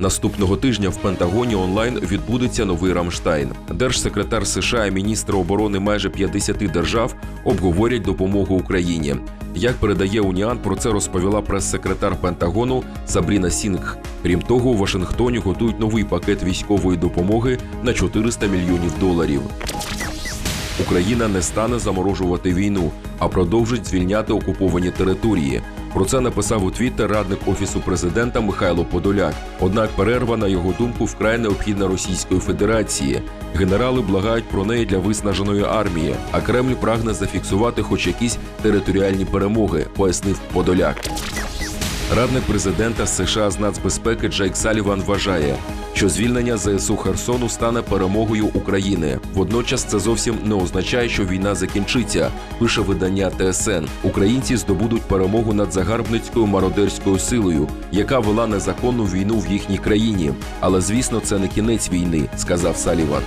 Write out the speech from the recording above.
Наступного тижня в Пентагоні онлайн відбудеться новий Рамштайн. Держсекретар США і міністри оборони майже 50 держав обговорять допомогу Україні. Як передає Уніан, про це розповіла прес-секретар Пентагону Сабріна Сінг. Крім того, у Вашингтоні готують новий пакет військової допомоги на 400 мільйонів доларів. Україна не стане заморожувати війну, а продовжить звільняти окуповані території. Про це написав у Твіттер радник офісу президента Михайло Подоляк. Однак перерва, на його думку, вкрай необхідна Російської Федерації. Генерали благають про неї для виснаженої армії, а Кремль прагне зафіксувати хоч якісь територіальні перемоги, пояснив Подоляк. Радник президента США з нацбезпеки Джейк Саліван вважає, що звільнення ЗСУ Херсону стане перемогою України. Водночас це зовсім не означає, що війна закінчиться. Пише видання ТСН. Українці здобудуть перемогу над загарбницькою мародерською силою, яка вела незаконну війну в їхній країні. Але звісно, це не кінець війни, сказав Саліван.